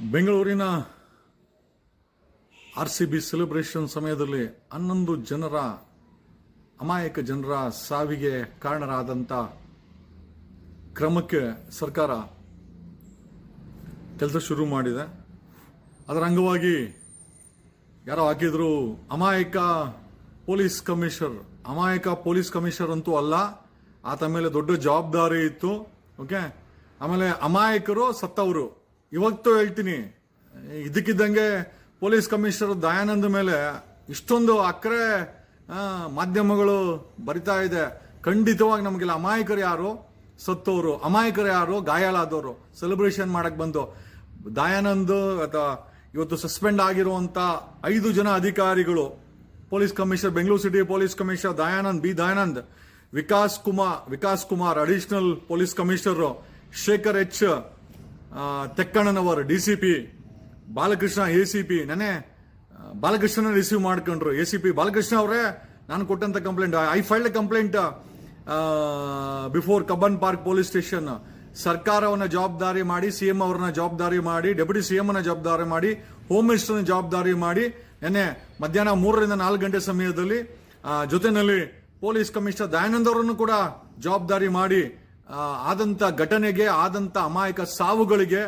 ಬೆಂಗಳೂರಿನ R C B celebration ಸಮಯದಲ್ಲಿ ಹನ್ನೊಂದು ಜನರ, ಅಮಾಯಕ ಜನರ ಸಾವಿಗೆ ಕಾರಣರಾದಂಥ ಕ್ರಮಕ್ಕೆ ಸರ್ಕಾರ ಕೆಲಸ ಶುರು ಮಾಡಿದೆ. ಅದರ ಅಂಗವಾಗಿ ಯಾರೋ ಹಾಕಿದ್ರು ಅಮಾಯಕ ಪೊಲೀಸ್ ಕಮಿಷನರ್, ಅಮಾಯಕ ಪೊಲೀಸ್ ಕಮಿಷನರ್ ಅಂತೂ ಅಲ್ಲ, ಆತ ಮೇಲೆ ದೊಡ್ಡ ಜವಾಬ್ದಾರಿ ಇತ್ತು ಓಕೆ ಆಮೇಲೆ ಅಮಾಯಕರು ಸತ್ತವರು. ಇವತ್ತು ಹೇಳ್ತೀನಿ. ಇದಕ್ಕಿದ್ದಂಗೆ ಪೊಲೀಸ್ ಕಮಿಷನರ್ ದಯಾನಂದ ಮೇಲೆ ಇಷ್ಟೊಂದು ಅಕ್ರೆ ಮಾಧ್ಯಮಗಳು ಬರಿತಾ ಇದೆ. ಖಂಡಿತವಾಗಿ ನಮಗೆಲ್ಲ ಅಮಾಯಕರು ಯಾರು? ಸತ್ತವರು ಅಮಾಯಕರು ಯಾರು? ಗಾಯಾಲಾದವರು ಸೆಲೆಬ್ರೇಷನ್ ಮಾಡಕ್ಕೆ ಬಂದು. ದಯಾನಂದ್ ಅಥವಾ ಇವತ್ತು ಸಸ್ಪೆಂಡ್ ಆಗಿರುವಂತ ಐದು ಜನ ಅಧಿಕಾರಿಗಳು, police commissioner, Bengaluru city police commissioner Dayanand, B Dayanand, Vikas Kumar Vikas Kumar additional police commissioner Shekhar H Tekkannavar P, Balakrishna A C P ನಾನೇ ಬಾಲಕೃಷ್ಣನ ರಿಸೀವ್ ಮಾಡ್ಕೊಂಡ್ರು. ಎ ಸಿ ಪಿ, ಬಾಲಕೃಷ್ಣ ಅವರೇ, ನಾನು ಕೊಟ್ಟಂತ complaint. I filed complaint before Cubbon Park police station. ಸರ್ಕಾರವನ್ನ ಜವಾಬ್ದಾರಿ ಮಾಡಿ, C M ಅವರನ್ನ ಜವಾಬ್ದಾರಿ ಮಾಡಿ, ಡೆಪ್ಯೂಟಿ ಸಿಎಂ ಅನ್ನ ಜವಾಬ್ದಾರಿ ಮಾಡಿ ಹೋಮ್ ಮಿನಿಸ್ಟರ್ನ ಜವಾಬ್ದಾರಿ ಮಾಡಿ, ನೆನ್ನೆ ಮಧ್ಯಾಹ್ನ ಮೂರರಿಂದ ನಾಲ್ಕು ಗಂಟೆ ಸಮಯದಲ್ಲಿ ಜೊತೆಯಲ್ಲಿ ಪೊಲೀಸ್ ಕಮಿಷನರ್ ದಯಾನಂದ್ ಅವರನ್ನು ಕೂಡ ಜವಾಬ್ದಾರಿ ಮಾಡಿ ಆ, ಆದಂತ ಘಟನೆಗೆ ಆದಂತ ಅಮಾಯಕ ಸಾವುಗಳಿಗೆ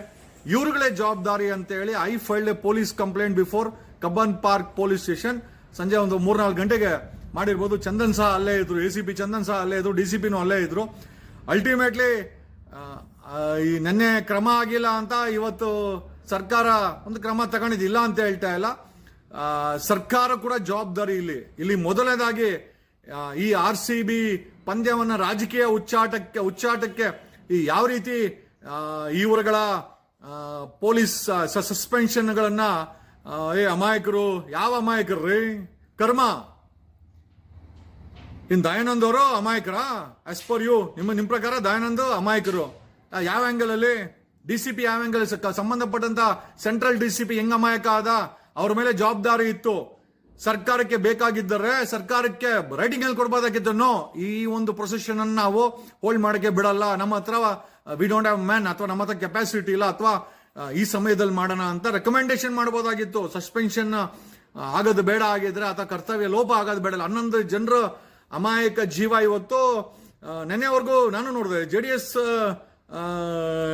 ಇವರುಗಳೇ ಜವಾಬ್ದಾರಿ ಅಂತ ಹೇಳಿ I filed a police complaint before Cubbon Park police station ಸಂಜೆ ಒಂದು ಮೂರ್ನಾಲ್ಕು ಗಂಟೆಗೆ ಮಾಡಿರ್ಬೋದು. ಚಂದನ್ ಸಹ ಅಲ್ಲೇ ಇದ್ರು. ಎ ಸಿ ಪಿ ಚಂದನ್ ಸಹ ಅಲ್ಲೇ ಇದ್ರು. ಡಿ ಸಿ ಪಿನೂ ಅಲ್ಲೇ ಇದ್ರು. ಅಲ್ಟಿಮೇಟ್ಲಿ ಈ ನೆನ್ನೆ ಕ್ರಮ ಆಗಿಲ್ಲ ಅಂತ ಇವತ್ತು ಸರ್ಕಾರ ಒಂದು ಕ್ರಮ ತಗೊಂಡಿದ್ದಿಲ್ಲ ಅಂತ ಹೇಳ್ತಾ ಇಲ್ಲ. ಸರ್ಕಾರ ಕೂಡ ಜವಾಬ್ದಾರಿ ಇಲ್ಲಿ. ಇಲ್ಲಿ ಮೊದಲನೇದಾಗಿ ಈ ಆರ್ ಸಿ ಬಿ ಪಂದ್ಯವನ್ನ ರಾಜಕೀಯ ಉಚ್ಚಾಟಕ್ಕೆ ಉಚ್ಚಾಟಕ್ಕೆ ಈ ಯಾವ ರೀತಿ ಇವರುಗಳ ಪೊಲೀಸ್ ಸಸ್ಪೆನ್ಷನ್ಗಳನ್ನ ಏ, ಅಮಾಯಕರು, ಯಾವ ಅಮಾಯಕರು ರೀ? ಕರ್ಮ. ಇನ್ ದಯಾನಂದ್ ಅವರು ಅಮಾಯಕರ? ಆಸ್ ಪರ್ ಯು ನಿಮ್ಮ ನಿಮ್ಮ ಪ್ರಕಾರ ದಯಾನಂದ್ ಅಮಾಯಕರು. ಯಾವ ಆಂಗಲ್ ಅಲ್ಲಿ? ಡಿ ಸಿ ಪಿ ಯಾವ ಆಂಗಲ್ ಸಂಬಂಧಪಟ್ಟಂತ ಸೆಂಟ್ರಲ್ ಡಿ ಸಿ ಪಿ ಹೆಂಗ್ ಅಮಾಯಕ ಆದ? ಅವ್ರ ಮೇಲೆ ಜವಾಬ್ದಾರಿ ಇತ್ತು. ಸರ್ಕಾರಕ್ಕೆ ಬೇಕಾಗಿದ್ದರೆ ಸರ್ಕಾರಕ್ಕೆ ರೈಟಿಂಗ್ ಅಲ್ಲಿ ಕೊಡ್ಬೋದಾಗಿತ್ತು ನೋ ಈ ಒಂದು ಪ್ರೊಸೆಷನ್ ಅನ್ನು ನಾವು ಹೋಲ್ಡ್ ಮಾಡಕ್ಕೆ ಬಿಡಲ್ಲ. ನಮ್ಮ ಹತ್ರ ವಿ ಡೋಂಟ್ ಹ್ಯಾವ್ ಮ್ಯಾನ್ ಅಥವಾ ನಮ್ಮ ಹತ್ರ ಕೆಪಾಸಿಟಿ ಇಲ್ಲ ಅಥವಾ ಈ ಸಮಯದಲ್ಲಿ ಮಾಡೋಣ ಅಂತ ರೆಕಮೆಂಡೇಶನ್ ಮಾಡಬಹುದಾಗಿತ್ತು ಸಸ್ಪೆನ್ಷನ್ ಆಗೋದು ಬೇಡ ಆಗಿದ್ರೆ ಅಥವಾ ಕರ್ತವ್ಯ ಲೋಪ ಆಗೋದು ಬೇಡ ಹನ್ನೊಂದು ಜನರ ಅಮಾಯಕ ಜೀವ ಇವತ್ತು ಆ, ನೆನ್ನೆವರೆಗೂ ನಾನು ನೋಡಿದೆ ಜೆ ಡಿ ಎಸ್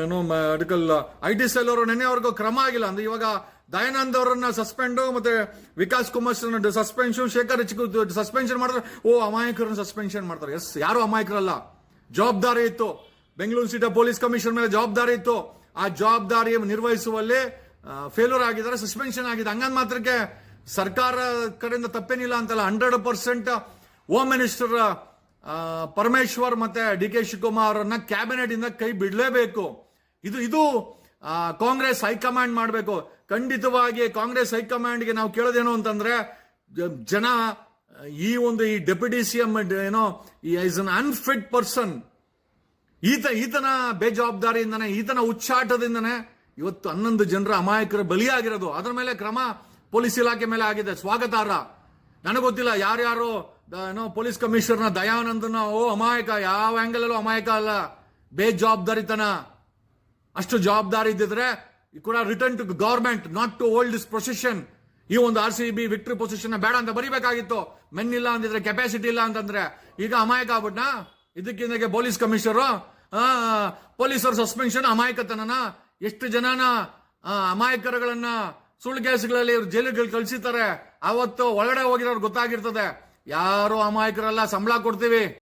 ಏನು ಅಡ್ಕಲ್ ಐ ಟಿ ಸೆಲ್ ಅವರು ನೆನ್ನೆವರೆಗೂ ಕ್ರಮ ಆಗಿಲ್ಲ. ಅಂದ್ರೆ ಇವಾಗ ದಯಾನಂದ್ ಅವರನ್ನ ಸಸ್ಪೆಂಡ್ ಮತ್ತೆ ವಿಕಾಸ್ ಕುಮಾರ್ ಸಸ್ಪೆನ್ಷನ್ ಶೇಖರ್ ಸಸ್ಪೆನ್ಷನ್ ಮಾಡಿದ್ರೆ, ಓ, ಅಮಾಯಕರನ್ನ ಸಸ್ಪೆನ್ಷನ್ ಮಾಡ್ತಾರೆ. ಎಸ್, ಯಾರು ಅಮಾಯಕರಲ್ಲ. ಜವಾಬ್ದಾರಿ ಇತ್ತು. ಬೆಂಗಳೂರು ಸಿಟಿ ಪೊಲೀಸ್ ಕಮಿಷನ್ ಮೇಲೆ ಜವಾಬ್ದಾರಿ ಇತ್ತು. ಆ ಜವಾಬ್ದಾರಿ ನಿರ್ವಹಿಸುವಲ್ಲಿ ಫೇಲ್ಯೂರ್ ಆಗಿದ್ದಾರೆ ಸಸ್ಪೆನ್ಷನ್ ಆಗಿದೆ. ಹಂಗಂದ್ ಮಾತ್ರಕ್ಕೆ ಸರ್ಕಾರ ಕಡೆಯಿಂದ ತಪ್ಪೇನಿಲ್ಲ ಅಂತಲ್ಲ hundred percent home minister Parameshwar ಮತ್ತೆ ಡಿ ಕೆ ಶಿವಕುಮಾರ್ ಅವರನ್ನ ಕ್ಯಾಬಿನೆಟ್ ಇಂದ ಕೈ ಬಿಡಲೇಬೇಕು. ಇದು ಇದು ಕಾಂಗ್ರೆಸ್ ಹೈಕಮಾಂಡ್ ಮಾಡಬೇಕು. ಖಂಡಿತವಾಗಿ ಕಾಂಗ್ರೆಸ್ ಹೈಕಮಾಂಡ್ಗೆ ನಾವು ಕೇಳೋದೇನು ಅಂತಂದ್ರೆ ಜನ, ಈ ಒಂದು ಈ ಡೆಪ್ಯೂಟಿ ಸಿಎಂ ಏನೋ ಇಸ್ ಅನ್ ಅನ್ಫಿಟ್ ಪರ್ಸನ್ ಈತ, ಈತನ ಬೇಜವಾಬ್ದಾರಿಯಿಂದನೇ, ಈತನ ಉಚ್ಚಾಟದಿಂದನೇ ಇವತ್ತು ಹನ್ನೊಂದು ಜನರ ಅಮಾಯಕರ ಬಲಿಯಾಗಿರೋದು. ಅದರ ಮೇಲೆ ಕ್ರಮ ಪೊಲೀಸ್ ಇಲಾಖೆ ಮೇಲೆ ಆಗಿದೆ. ಸ್ವಾಗತಾರ್ಹ. ನನಗೆ ಗೊತ್ತಿಲ್ಲ ಯಾರ್ಯಾರು ಏನೋ ಪೊಲೀಸ್ ಕಮಿಷನರ್ನ ದಯಾನಂದನ, ಓ, ಅಮಾಯಕ. ಯಾವ ಆಂಗಲ್ ಅಲ್ಲೂ ಅಮಾಯಕ ಅಲ್ಲ. ಬೇಜವಾಬ್ದಾರಿತನ. ಅಷ್ಟು ಜವಾಬ್ದಾರಿ ಇದ್ದಿದ್ರೆ ಕೂಡ return to government not to hold this procession ಈ ಒಂದು R C B victory procession ಬೇಡ ಅಂತ ಬರಿಬೇಕಾಗಿತ್ತು. ಮೆನ್ ಇಲ್ಲ ಅಂದಿದ್ರೆ ಕೆಪಾಸಿಟಿ ಇಲ್ಲ ಅಂತಂದ್ರೆ. ಈಗ ಅಮಾಯಕ ಆಗ್ಬಿಟ್ನ? ಇದಕ್ಕಿಂತ ಪೊಲೀಸ್ ಕಮಿಷನರ್ ಪೊಲೀಸರು ಸಸ್ಪೆನ್ಷನ್ ಅಮಾಯಕತನನ? ಎಷ್ಟು ಜನನ ಅಮಾಯಕರಗಳನ್ನು ಸುಳ್ಳು ಕೇಸ್ಗಳಲ್ಲಿ ಇವ್ರು ಜೈಲುಗಳು ಕಳ್ಸಿದ್ದಾರೆ ಅವತ್ತು ಒಳಗಡೆ ಹೋಗಿರೋರು ಗೊತ್ತಾಗಿರ್ತದೆ. ಯಾರು ಅಮಾಯಕರಲ್ಲ ಸಂಬಳ ಕೊಡ್ತೀವಿ.